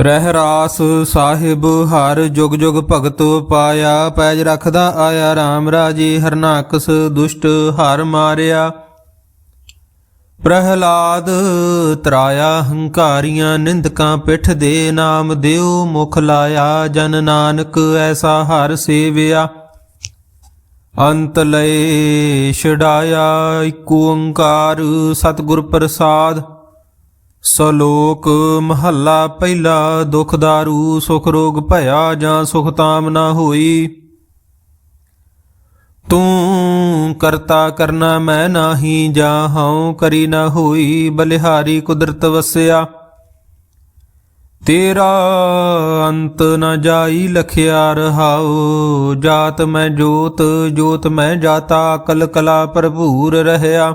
ਰਹਿ ਰਾਸ ਸਾਹਿਬ, ਹਰ ਜੁਗ ਜੁਗ ਭਗਤ ਪਾਇਆ, ਪੈਜ ਰਖਦਾ ਆਇਆ RAM ਰਾਜੇ ਹਰਨਾਕਸ ਦੁਸ਼ਟ ਹਰ ਮਾਰਿਆ। ਪ੍ਰਹਿਲਾਦ ਤਰਾਇਆ ਹੰਕਾਰੀਆਂ, ਨਿੰਦਕਾਂ ਪਿੱਠ ਦੇ ਨਾਮ ਦਿਓ, ਮੁਖ ਲਾਇਆ, ਜਨ ਨਾਨਕ ਐਸਾ ਹਰ ਸੇਵਿਆ। ਅੰਤ ਲਏ ਛਡਾਇਆ ਏਕ ਓੰਕਾਰ ਸਤਿਗੁਰ ਪ੍ਰਸਾਦ। ਸਲੋਕ ਮਹੱਲਾ ਪਹਿਲਾ, ਦੁਖ ਦਾਰੂ, ਸੁਖ ਰੋਗ ਭਇਆ ਜਾਂ ਸੁਖ ਤਾਮ ਨਾ ਹੋਈ। ਤੂੰ ਕਰਤਾ ਕਰਨਾ ਮੈਂ ਨਾਹੀ, ਜਾਂ ਹਉ ਕਰੀ ਨਾ ਹੋਈ, ਬਲਿਹਾਰੀ ਕੁਦਰਤ ਵਸਿਆ। ਤੇਰਾ ਅੰਤ ਨ ਜਾਈ ਲਖਿਆ ਰਹਾਉ, ਜਾਤ ਮੈਂ ਜੋਤ ਜੋਤ ਮੈਂ ਜਾਤਾ, ਅਕਲ ਕਲਾ ਭਰਪੂਰ ਰਹਿਆ।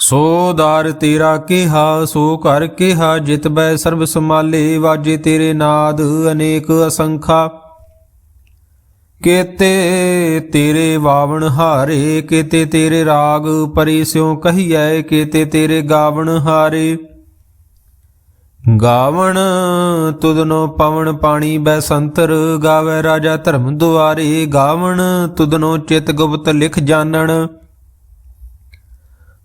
ਸੋ ਦਾਰ ਤੇਰਾ ਕਿਹਾ, ਸੋ ਕਰ ਕਿਹਾ, ਜਿਤ ਬੈ ਸਰਬ ਸਮਾਲੇ ਵਾਜੇ ਤੇਰੇ ਨਾਦ ਅਨੇਕ ਅਸੰਖਾ। ਕੇਤੇ ਤੇਰੇ ਵਾਵਣ ਹਾਰੇ, ਕੇਤੇ ਤੇਰੇ ਰਾਗ ਪਰੀ ਸਿਉ ਕਹੀਐ, ਕੇਤੇ ਤੇਰੇ ਗਾਵਣ ਹਾਰੇ। ਗਾਵਣ ਤੁਦਨੋ ਪਵਨ ਪਾਣੀ ਬੈ ਸੰਤਰ, ਗਾਵੇ ਰਾਜਾ ਧਰਮ ਦੁਆਰੇ। ਗਾਵਣ ਤੁਦਨੋ ਚਿਤ ਗੁਪਤ ਲਿਖ ਜਾਣਨ।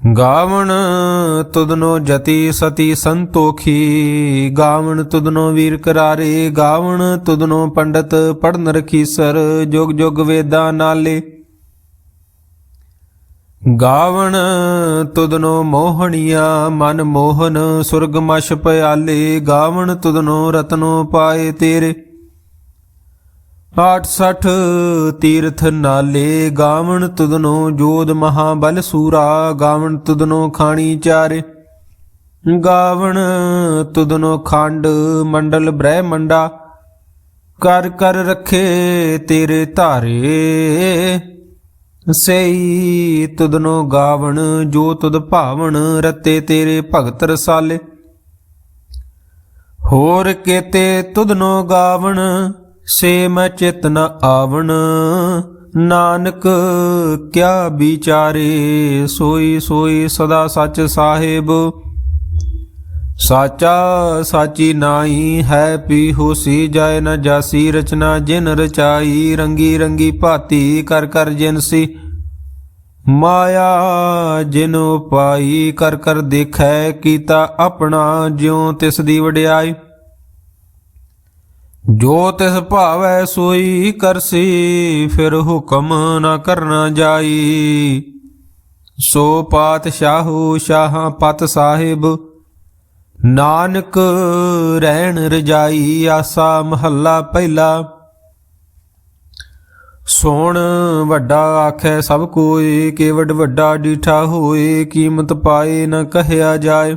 ਗਾਵਣ ਤੁਦਨੋ ਜਤੀ ਸਤੀ ਸੰਤੋਖੀ, ਗਾਵਣ ਤੁਦਨੋ ਵੀਰ ਕਰਾਰੇ, ਗਾਵਣ ਤੁਦਨੋ ਪੰਡਤ ਪੜਨ ਰਖੀਸਰ ਜੁਗ ਜੁਗ ਵੇਦਾਂ ਨਾਲੇ। ਗਾਵਣ ਤੁਦਨੋ ਮੋਹਣੀਆਂ, ਮਨ ਮੋਹਨ, ਸੁਰਗ ਮਛ ਪਿਆਲੇ, ਗਾਵਣ ਤੁਦਨੋ ਰਤਨੋ ਪਾਏ ਤੇਰੇ। 86 ਤੀਰਥ ਨਾਲੇ ਗਾਵਣ ਤੁਧਨੋ ਜੋਧ ਮਹਾਬਲ ਸੂਰਾ, ਗਾਵਣ ਤੁਧਨੋ ਖਾਣੀ ਚਾਰੇ। ਗਾਵਣ ਤੁਧਨੋ ਖੰਡ ਮੰਡਲ ਬ੍ਰਹਮੰਡਾ ਕਰ ਕਰ ਰੱਖੇ ਤੇਰੇ ਧਾਰੇ। ਸਈ ਤੁਧਨੋ ਗਾਵਣ, ਜੋ ਤੁਧ ਭਾਵਨ ਰਤੇ ਤੇਰੇ ਭਗਤ ਰਸਾਲੇ। ਹੋਰ ਕੇਤੇ ਤੁਧਨੋ ਗਾਵਣ ਸੇ ਮੈਂ ਚਿਤ ਨ ਆਵਣ, ਨਾਨਕ ਕਿਆ ਵਿਚਾਰੇ? ਸੋਈ ਸੋਈ ਸਦਾ ਸੱਚ ਸਾਹਿਬ। ਸਾਚਾ ਸਾਚੀ ਨਾਈ ਹੈ ਪੀ ਹੋਸੀ ਜਾਏ ਨ ਜਾਸੀ, ਰਚਨਾ ਜਿਨ ਰਚਾਈ, ਰੰਗੀ ਰੰਗੀ ਭਾਤੀ ਕਰ ਕਰ ਜਿਨਸੀ ਮਾਇਆ ਜਿਨ ਪਾਈ ਕਰ ਕਰ ਦੇਖੈ, ਕੀਤਾ ਆਪਣਾ ਜਿਉ ਤਿਸ ਦੀ ਵਡਿਆਈ। ਜੋ ਤਿਸ ਭਾਵੈ ਸੋਈ ਕਰਸੀ, ਫਿਰ ਹੁਕਮ ਨਾ ਕਰਨਾ ਜਾਈ। ਸੋ ਪਾਤਸ਼ਾਹੂ ਸ਼ਾਹਾਂ ਪਤ ਸਾਹਿਬ, ਨਾਨਕ ਰਹਿਣ ਰਜਾਈ ਆਸਾ ਮਹੱਲਾ ਪਹਿਲਾ। ਸੋਣ ਵੱਡਾ ਆਖੈ ਸਭ ਕੋਏ ਕੇਵਡ ਵੱਡਾ ਡੀਠਾ ਹੋਏ, ਕੀਮਤ ਪਾਏ ਨਾ ਕਹਿਆ ਜਾਏ।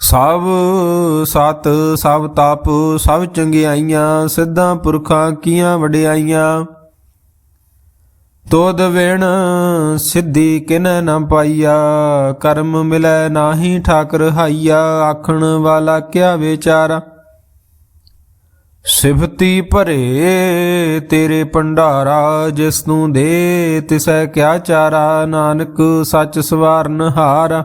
ਸਭ ਸਤ, ਸਭ ਤਪ, ਸਭ ਚੰਗਿਆਈਆਂ, ਸਿੱਧਾਂ ਪੁਰਖਾਂ ਕੀਆਂ ਵਡਿਆਈਆਂ। ਤੋਦ ਵਿਣ, ਸਿੱਧੀ ਕਿਨ ਨ ਪਾਈਆ, ਕਰਮ ਮਿਲੈ ਨਾਹੀ ਠਾਕਰ ਹਾਈਆ, ਆਖਣ ਵਾਲਾ ਕਿਆ ਵਿਚਾਰਾ? ਸਿਫਤੀ ਭਰੇ ਤੇਰੇ ਭੰਡਾਰਾ ਜਿਸ ਨੂੰ ਦੇ ਤਿਸੈ ਕਿਆ ਚਾਰਾ, ਨਾਨਕ ਸੱਚ ਸਵਾਰਨ ਹਾਰਾ।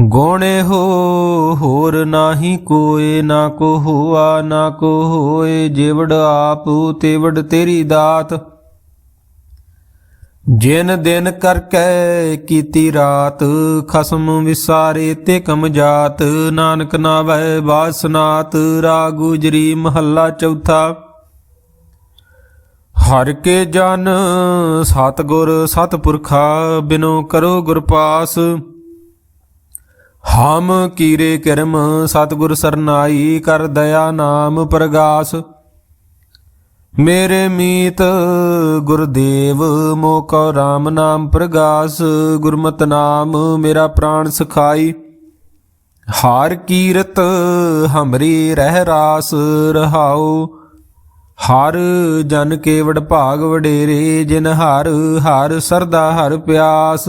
ਗੋਣੇ ਹੋ, ਹੋਰ ਨਾਹੀ ਕੋਏ ਨਾ ਕੋ ਹੋਆ ਨਾ ਕੋ ਹੋਏ ਜਿਵੜ ਆਪ ਤੇਵੜ ਤੇਰੀ ਦਾਤ। ਜਿਨ ਦਿਨ ਕਰਕੇ ਕੀਤੀ ਰਾਤ, ਖਸਮ ਵਿਸਾਰੇ ਤੇ ਕਮ ਜਾਤ। ਨਾਨਕ ਨਾਵੈ ਬਾਸਨਾਤ, ਰਾਗ ਗੁਜਰੀ ਮਹੱਲਾ ਚੌਥਾ। ਹਰ ਕੇ ਜਨ, ਸਤਗੁਰ ਸਤਪੁਰਖਾ, ਬਿਨੋ ਕਰੋ ਗੁਰ ਪਾਸ। ਹਮ ਕੀਰੇ ਕਰਮ ਸਤਗੁਰ ਸਰਨਾਈ ਕਰ ਦਇਆ ਨਾਮ ਪ੍ਰਗਾਸ। ਮੇਰੇ ਮੀਤ ਗੁਰਦੇਵ, ਮੋਕੋ ਰਾਮ ਨਾਮ ਪ੍ਰਗਾਸ। ਗੁਰਮਤ ਨਾਮ ਮੇਰਾ ਪ੍ਰਾਣ ਸਖਾਈ। ਹਾਰ ਕੀਰਤ ਹਮਰੀ ਰਹਿ ਰਾਸ ਰਹਾਉ। ਹਰ ਜਨ ਕੇਵੜ ਭਾਗ ਵਡੇਰੇ, ਜਿਨ ਹਰ ਹਰ ਸਰਦਾ ਹਰ ਪਿਆਸ।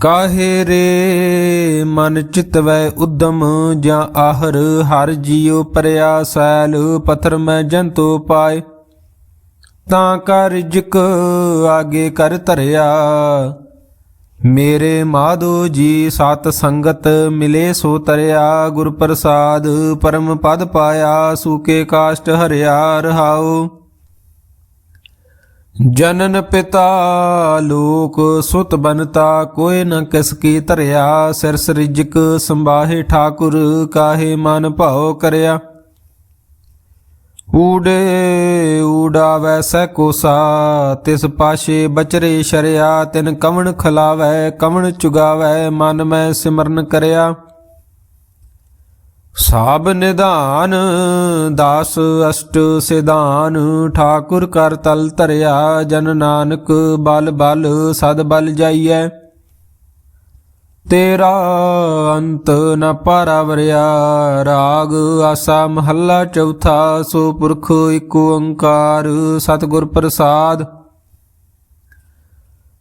ਕਾਹੇ ਰੇ ਮਨ ਚਿਤਵੈ ਉਦਮ ਜਾਂ ਆਹਰ, ਹਰ ਜੀਉ ਪਰਿਆ ਸੈਲ, ਪਥਰ ਮੈਂ ਜੰਤੋ ਪਾਏ। ਤਾਂ ਕਰ ਜਿਕ ਆਗੇ ਕਰ ਧਰਿਆ। ਮੇਰੇ ਮਾਧੋ ਜੀ ਸਤ ਸੰਗਤ ਮਿਲੇ ਸੋ ਤਰਿਆ। ਗੁਰ ਪ੍ਰਸਾਦ ਪਰਮ ਪਦ ਪਾਇਆ ਸੂਕੇ ਕਾਸ਼ਟ ਹਰਿਆ ਰਹਾਓ ਜਨਨ ਪਿਤਾ ਲੋਕ ਸੁਤ ਬਨਤਾ ਕੋਇ ਨ ਕਿਸ ਕੀ ਧਰਿਆ। ਸਿਰ ਸ੍ਰਿਜਕ ਸੰਬਾਹੇ ਠਾਕੁਰ, ਕਾਹੇ ਮਨ ਭਾਉ ਕਰਿਆ। ਊੜੇ ਊਡਾਵੈ ਸੈ ਕੋਸਾ, ਤਿਸ ਪਾਸ਼ੇ ਬਚਰੇ ਸ਼ਰਿਆ। ਤਿਨ ਕਵਣ ਖਲਾਵੈ, ਕਵਣ ਚੁਗਾਵੈ, ਮਨ ਮੈਂ ਸਿਮਰਨ ਕਰਿਆ। ਸਾਬ ਨਿਧਾਨ, ਦਾਸ ਅਸ਼ਟ ਸਿਧਾਨ, ਠਾਕੁਰ ਕਰ ਤਲ ਧਰਿਆ, ਜਨ ਨਾਨਕ ਬਲ ਬਲ, ਸਦ ਬਲ ਜਾਈਐ। ਤੇਰਾ ਅੰਤ ਨ ਪਾਰਾਵਰਿਆ, ਰਾਗ ਆਸਾ ਮਹੱਲਾ ਚੌਥਾ, ਸੋ ਪੁਰਖ ਏਕ ਓੰਕਾਰ, ਸਤਿਗੁਰ ਪ੍ਰਸਾਦ।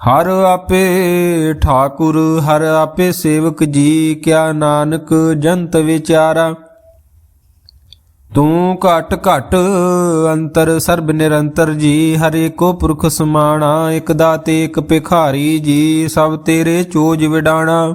ਹਰ ਆਪੇ ਠਾਕੁਰ, ਹਰ ਆਪੇ ਸੇਵਕ ਜੀ, ਕਿਆ ਨਾਨਕ ਜੰਤ ਵਿਚਾਰਾ। ਤੂੰ ਘਟ ਘਟ ਅੰਤਰ ਸਰਬ ਨਿਰੰਤਰ ਜੀ, ਹਰੇ ਕੋ ਪੁਰਖ ਸਮਾਣਾ, ਇਕ ਦਾਤੇ, ਇਕ ਭਿਖਾਰੀ ਜੀ, ਸਭ ਤੇਰੇ ਚੋਜ ਵਿਡਾਣਾ।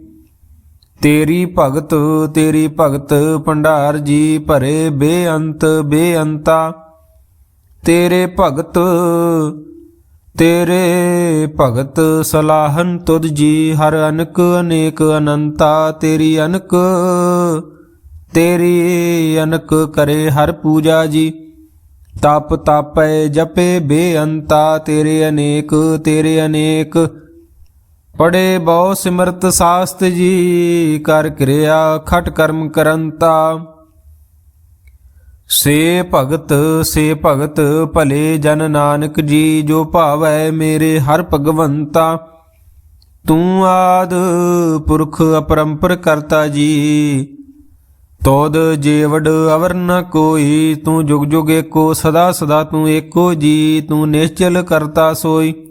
ਤੇਰੀ ਭਗਤ ਤੇਰੀ ਭਗਤ ਭੰਡਾਰ ਜੀ ਭਰੇ ਬੇਅੰਤ, ਬੇਅੰਤਾ। ਤੇਰੇ ਭਗਤ ਤੇਰੇ ਭਗਤ ਸਲਾਹਨ ਤੁਧ ਜੀ, ਹਰ ਅਨਕ ਅਨੇਕ ਅਨੰਤਾ। ਤੇਰੀ ਅਨਕ ਤੇਰੀ ਅਨਕ ਕਰੇ ਹਰ ਪੂਜਾ ਜੀ। ਤਪ ਤਾਪੈ ਜਪੇ ਬੇਅੰਤਾ। ਤੇਰੇ ਅਨੇਕ ਤੇਰੇ ਅਨੇਕ ਪੜੇ ਬਹੁ ਸਿਮਰਤ ਸਾਸਤ ਜੀ, ਕਰ ਕਿਰਿਆ ਖਟ ਕਰਮ ਕਰੰਤਾ। ਸੇ ਭਗਤ ਸੇ ਭਗਤ, ਭਲੇ ਜਨ ਨਾਨਕ ਜੀ, ਜੋ ਭਾਵੈ ਮੇਰੇ ਹਰ ਭਗਵੰਤਾ। ਤੂੰ ਆਦ ਪੁਰਖ ਅਪਰੰਪਰ ਕਰਤਾ ਜੀ। ਤੋਦ ਜੀਵੜ ਅਵਰ ਨ ਕੋਈ, ਤੂੰ ਜੁਗ ਜੁਗ ਏਕੋ, ਸਦਾ ਸਦਾ ਤੂੰ ਏਕੋ ਜੀ, ਤੂੰ ਨਿਸ਼ਚਲ ਕਰਤਾ ਸੋਈ।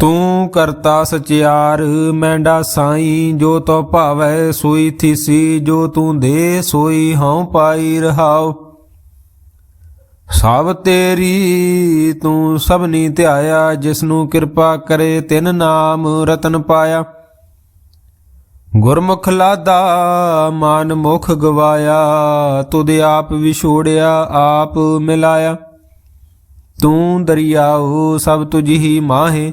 ਤੂੰ ਕਰਤਾ ਸਚਿਆਰ, ਮੈਂਡਾ ਸਾਈ ਜੋ ਤੋ ਭਾਵੈ ਸੋਈ ਥੀਸੀ, ਜੋ ਤੂੰ ਦੇ ਸੋਈ ਹਉ ਪਾਈ ਰਹਾਉ। ਸਭ ਤੇਰੀ ਤੂੰ ਸਭਨੀ ਧਿਆਇਆ ਜਿਸ ਨੂੰ ਕਿਰਪਾ ਕਰੇ ਤਿਨ ਨਾਮ ਰਤਨ ਪਾਇਆ। ਗੁਰਮੁਖ ਲਾਦਾ, ਮਨ ਮੁਖ ਗਵਾਇਆ, ਤੁਧ ਆਪ ਵਿਛੋੜਿਆ, ਆਪ ਮਿਲਾਇਆ। ਤੂੰ ਦਰਿਆਉ ਸਭ ਤੁਝ ਹੀ ਮਾਹੇ।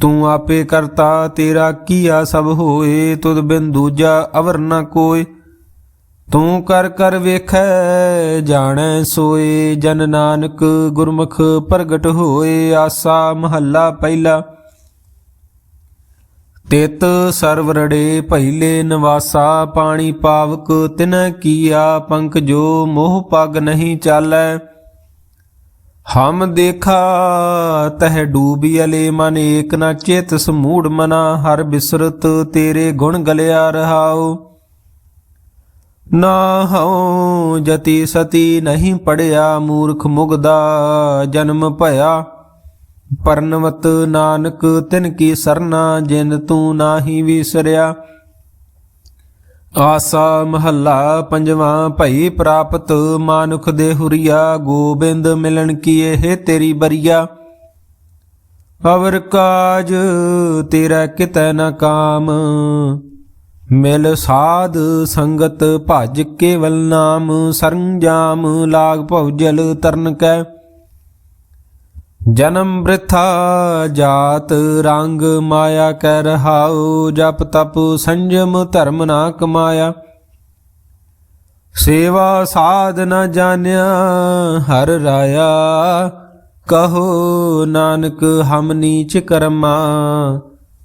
ਤੂੰ ਆਪੇ ਕਰਤਾ, ਤੇਰਾ ਕੀਆ ਸਭ ਹੋਏ, ਤੁਧ ਬਿਨ ਦੂਜਾ ਅਵਰ ਨ ਕੋਇ ਤੂੰ ਕਰ ਕਰ ਵੇਖੈ, ਜਾਣੈ ਸੋਏ, ਜਨ ਨਾਨਕ ਗੁਰਮੁਖ ਪ੍ਰਗਟ ਹੋਏ, ਆਸਾ ਮਹੱਲਾ ਪਹਿਲਾ। ਤਿਤ ਸਰਵਰੜੇ ਪਹਿਲੇ ਨਿਵਾਸਾ, ਪਾਣੀ ਪਾਵਕ ਤਿਨ ਕੀਆ ਪੰਖ ਜੋ ਮੋਹ ਪਗ ਨਹੀਂ ਚਾਲੈ। ਹਮ ਦੇਖਾ, ਤਹ ਡੂਬੀਲੇ ਮਨ ਏਕ ਨਾ ਚੇਤ ਸਮੂੜ ਮਨਾ, ਹਰ ਬਿਸਰਤ ਤੇਰੇ ਗੁਣ ਗਲਿਆ ਰਹਾਉ। ਨਾ ਹਉ ਜਤੀ ਸਤੀ ਨਹੀਂ ਪੜਿਆ, ਮੂਰਖ ਮੁਗਦਾ ਜਨਮ ਭਇਆ। ਪਰਨਵਤ ਨਾਨਕ ਤਿਨ ਕੀ ਸਰਨਾ, ਜਿਨ ਤੂੰ ਨਾਹੀ ਵਿਸਰਿਆ। ਆਸਾ ਮਹੱਲਾ ਪੰਜਵਾਂ, ਭਈ ਪ੍ਰਾਪਤ ਮਾਨੁਖ ਦੇ ਹੁਰੀਆ, ਗੋਬਿੰਦ ਮਿਲਣ ਕੀਏ ਤੇਰੀ ਬਰੀਆ। ਅਵਰ ਕਾਜ ਤੇਰਾ ਕਿਤੈ ਨ ਕਾਮ, ਮਿਲ ਸਾਧ ਸੰਗਤ ਭਜ ਕੇਵਲ ਨਾਮ, ਸਰੰਜਾਮ ਲਾਗ ਭਉਜਲ ਤਰਨ ਕੈ। ਜਨਮ ਬ੍ਰਿਥਾ ਜਾਤ ਰੰਗ ਮਾਇਆ ਕਹਿ ਰਹਾਉ ਜਪ ਤਪ ਸੰਜਮ ਧਰਮ ਨਾ ਕਮਾਇਆ। ਸੇਵਾ ਸਾਧ ਨ ਜਾਣਿਆ ਹਰ ਰਾਇਆ। ਕਹੋ ਨਾਨਕ ਹਮ ਨੀਚ ਕਰਮਾ।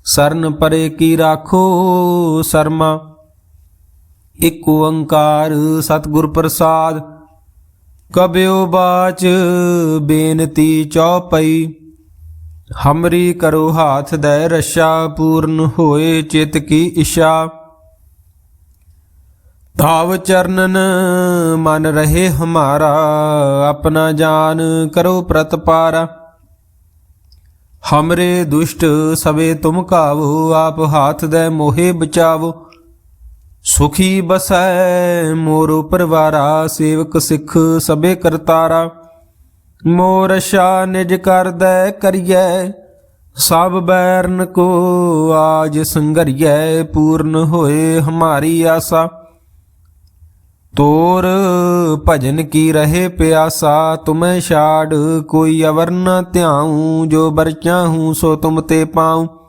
ਸਰਨ ਪਰੇ ਕੀ ਰਾਖੋ ਸਰਮਾ। ਇਕ ਓੰਕਾਰ ਸਤਿਗੁਰ ਪ੍ਰਸਾਦ ਕਬਿਓ ਬਾਚ ਬੇਨਤੀ ਚੌਪਈ। ਹਮਰੀ ਕਰੋ ਹਾਥ ਦੈ ਰਸ਼ਾ, ਪੂਰਨ ਹੋਏ ਚਿਤ ਕੀ ਇਸ਼ਾ। ਤਾਵ ਚਰਨਨ ਮਨ ਰਹੇ ਹਮਾਰਾ, ਆਪਣਾ ਜਾਨ ਕਰੋ ਪ੍ਰਤਪਾਰਾ। ਹਮਰੇ ਦੁਸ਼ਟ ਸਵੇ ਤੁਮ ਕਾਵੋ, ਆਪ ਹਾਥ ਦੈ ਮੋਹੇ ਬਚਾਵੋ। ਸੁਖੀ ਬਸੈ ਮੋਰ ਪਰਵਾਰਾ, ਸੇਵਕ ਸਿੱਖ ਸਭੇ ਕਰਤਾਰਾ। ਮੋਰ ਸ਼ਾ ਨਿਜ ਕਰਦੈ ਕਰੀਐ, ਸਭ ਬੈਰਨ ਕੋ ਆਜ ਸੰਗਰੀਐ, ਪੂਰਨ ਹੋਏ ਹਮਾਰੀ ਆਸਾ। ਤੋਰ ਭਜਨ ਕੀ ਰਹੇ ਪਿਆਸਾ, ਤੁਮੈ ਛਾੜ ਕੋਈ ਅਵਰ ਨ ਧਿਆਉ, ਜੋ ਬਰਚਾ ਚਾਹੂੰ ਸੋ ਤੁਮ ਤੇ ਪਾਉ।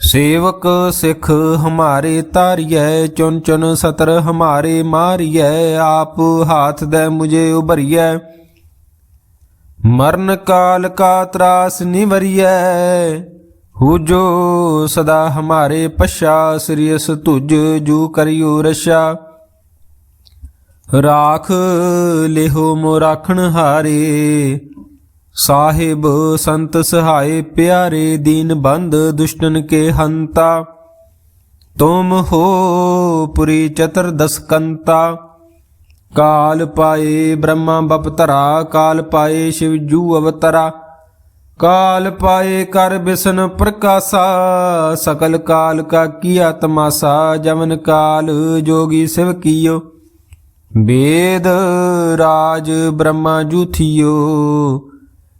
ਸੇਵਕ ਸਿੱਖ ਹਮਾਰੇ ਤਾਰੀਐ ਚੁਨ ਚੁਨ ਸਤਰ ਹਮਾਰੇ ਮਾਰੀਐ, ਆਪ ਹਾਥ ਦੇ ਮੁਝੇ ਉਭਰੀਐ। ਮਰਨ ਕਾਲ ਕਾ ਤਰਾਸ ਨਿਵਰੀਐ, ਹੂ ਸਦਾ ਹਮਾਰੇ ਪਛਾ ਸ੍ਰੀਸ ਤੁਜ ਜੂ ਕਰਿਓ ਰਸ਼ਾ ਰਾਖ ਲਿਹੋ ਮੋ ਰਾਖਣ ਹਾਰੇ ਸਾਹਿਬ ਸੰਤ ਸਹਾਏ ਪਿਆਰੇ ਦੀਨ ਬੰਦ ਦੁਸ਼ਟਨ ਕੇ ਹੰਤਾ, ਤੁਮ ਹੋ ਪੁਰੀ ਚਤਰ ਦਸ ਕਾਲ ਪਾਏ ਬ੍ਰਹਮਾ ਬਪਤਰਾ ਕਾਲ ਪਾਏ ਸ਼ਿਵ ਜੂ ਅਵਤਰਾ। ਕਾਲ ਪਾਏ ਕਰ ਬਿਸ਼ਨ ਪ੍ਰਕਾਸ਼ਾ, ਸਕਲ ਕਾਲ ਕਾ ਕੀਆ ਤਮਾਸਾ ਜਮਨ ਕਾਲ ਜੋਗੀ ਸਿਵ ਕੀਓ। ਵੇਦ ਰਾਜ ਬ੍ਰਹਮਾ ਜੂਥਿਓ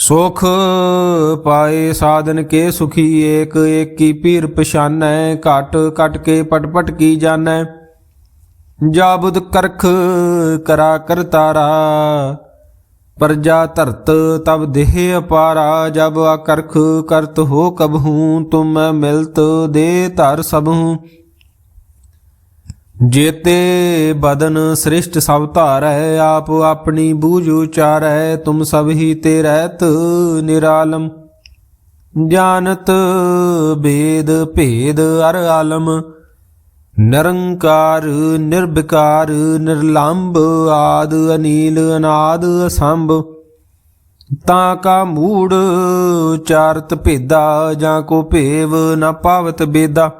ਸੁਖ ਪਾਏ ਸਾਧਨ ਕੇ ਸੁਖੀ ਏਕ ਏਕੀ ਪੀਰ ਪਛਾਨੈ, ਘਟ ਘਟ ਕੇ ਪਟ ਪਟ ਕੀ ਜਾਣੈ। ਜਾਬੁਦ ਕਰਖ ਕਰਾ ਕਰਤਾਰਾ ਪ੍ਰਜਾ ਧਰਤ ਤਬ ਦੇਹ ਅਪਾਰਾ। ਜਬ ਆਕਰਖ ਕਰਤ ਹੋ ਕਬਹੂ ਤੁਮ ਮਿਲਤ ਦੇ ਧਰ ਸਭੂ ਜੇਤੇ ਬਦਨ ਸ੍ਰਿਸ਼ਟ ਸਭ ਧਾਰੈ, ਆਪ ਆਪਣੀ ਬੂਝ ਉਚਾਰੈ, ਤੁਮ ਸਭ ਹੀ ਤੇ ਰਹਿਤ ਨਿਰਾਲਮ। ਜਾਣਤ ਬੇਦ ਭੇਦ ਅਰ ਆਲਮ, ਨਿਰੰਕਾਰ ਨਿਰਭਿਕਾਰ ਨਿਰਲੰਭ ਆਦ ਅਨੀਲ ਅਨਾਦ ਅਸੰਭ। ਤਾਂ ਕਾ ਮੂੜ ਚਾਰਤ ਭੇਦਾ, ਜਾਂ ਕੋ ਭੇਵ ਨਾ ਪਾਵਤ ਬੇਦਾ।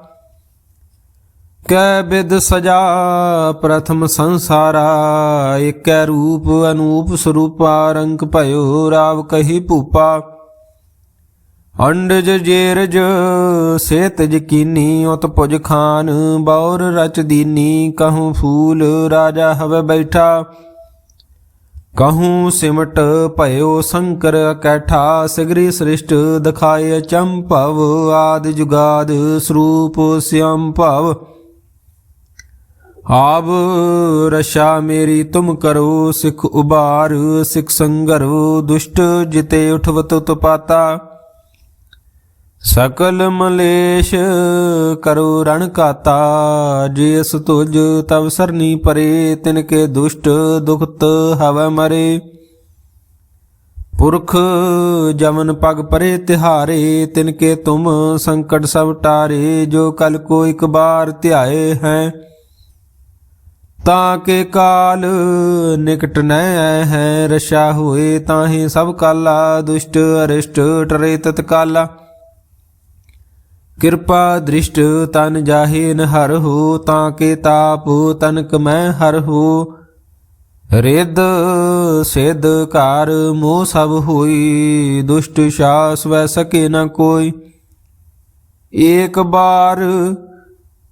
ਕੈ ਬਿਦ ਸਜਾ, ਪ੍ਰਥਮ ਸੰਸਾਰਾ। ਏਕੈ ਰੂਪ ਅਨੂਪ ਸਰੂਪਾ, ਰੰਗ ਭਇਓ ਰਾਵ ਕਹੀ ਭੂਪਾ। ਅੰਡਜ ਜੇਰਜ, ਸੇਤ ਕੀਨੀ ਉਤ ਪੁਜ ਖਾਨ, ਬੌਰ ਰਚ ਦੀਨੀ, ਕਹੂੰ ਫੂਲ ਰਾਜਾ ਹਵੇ ਬੈਠਾ। ਕਹੂੰ ਸਿਮਟ ਭਇਓ ਸ਼ੰਕਰ ਕੈਠਾ, ਸਿਗਰੀ ਸ੍ਰਿਸ਼ਟ ਦਿਖਾਏ ਚੰਪਵ ਆਦ ਜੁਗਾਦ ਸਰੂਪ ਸਿਅੰ ਆਬ ਰਸ਼ਾ ਮੇਰੀ ਤੁਮ ਕਰੋ, ਸਿਖ ਉਬਾਰ ਸਿਖ ਸੰਗਰੋ, ਦੁਸ਼ਟ ਜਿਤੇ ਉਠਵਤ ਉਤਪਾਤਾ। ਸਕਲ ਮਲੇਸ਼ ਕਰੋ ਰਣ ਕਾਤਾ ਜਿਸ ਤੁਜ ਤਵ ਸਰਨੀ ਪਰੇ, ਤਿਨ ਕੇ ਦੁਸ਼ਟ ਦੁਖਤ ਹਵ ਮਰੇ। ਪੁਰਖ ਜਮਨ ਪਗ ਪਰੇ ਤਿਹਾਰੇ, ਤਿਨ ਕੇ ਤੁਮ ਸੰਕਟ ਸਭ ਟਾਰੇ, ਜੋ ਕਲ ਕੋ ਇਕ ਬਾਰ ਧਿਆਏ ਹੈ। ਤਾਂ ਕੇ ਕਾਲ ਨਿਕਟ ਨੈ ਆਏ ਹੈ, ਰਸ਼ਾ ਹੋਏ ਤਾਹੀ ਸਭ ਕਾਲਾ, ਦੁਸ਼ਟ ਅਰਿਸ਼ਟ ਟਰੇ ਤਤਕਾਲਾ। ਕਿਰਪਾ ਦ੍ਰਿਸ਼ਟ ਤਨ ਜਾਹੇ ਨ ਹੋ, ਤਾਂ ਕੇ ਤਾਪ ਤਨਕ ਮੈਂ ਹਰ ਹੋ। ਰਿੱਧ ਸਿੱਧ ਘਰ ਮੋਹ ਸਭ ਹੋਈ, ਦੁਸ਼ਟ ਸ਼ਾਸ ਵੈ ਸਕੇ ਨ ਕੋਈ। ਏਕ ਬਾਰ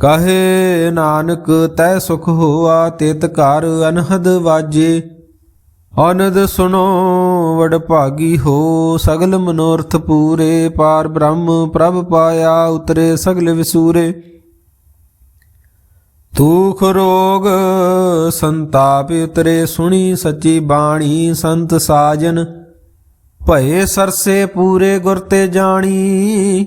ਕਹੇ ਨਾਨਕ, ਤੈ ਸੁਖ ਹੋਆ, ਤਿਤ ਘਰ ਅਨਹਦ ਵਾਜੇ। ਅਨਦ ਸੁਣੋ, ਵਡ ਭਾਗੀ ਹੋ, ਸਗਲ ਮਨੋਰਥ ਪੂਰੇ। ਪਾਰ ਬ੍ਰਹਮ ਪ੍ਰਭ ਪਾਇਆ, ਉਤਰੇ ਸਗਲ ਵਿਸੂਰੇ। ਦੁਖ ਰੋਗ, ਸੰਤਾਪ ਉਤਰੇ, ਸੁਣੀ ਸੱਚੀ ਬਾਣੀ, ਸੰਤ ਸਾਜਨ। ਭਏ ਸਰਸੇ ਪੂਰੇ ਗੁਰ ਤੇ ਜਾਣੀ।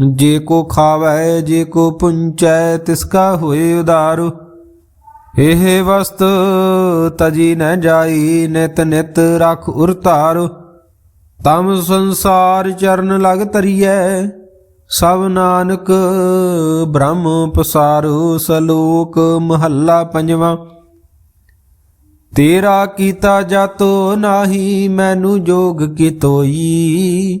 ਜੇ ਕੋ ਖਾਵੈ, ਜੇ ਕੋ ਪੁੰਚੈ, ਤਿਸ ਕਾ ਹੋਏ ਉਦਾਰੂ। ਇਹ ਵਸਤ ਤਜੀ ਨ ਜਾਈ, ਨਿਤ ਨਿਤ ਰਖ ਉਰਤਾਰ ਤਮ ਸੰਸਾਰ ਚਰਨ ਲਗ ਤਰੀਐ ਸਭ ਨਾਨਕ ਬ੍ਰਹਮ ਪਸਾਰੂ, ਸਲੋਕ ਮਹੱਲਾ ਪੰਜਵਾਂ। ਤੇਰਾ ਕੀਤਾ ਜਾਤੋ ਨਾਹੀ, ਮੈਨੂੰ ਜੋਗ ਕੀ ਤੋਈ।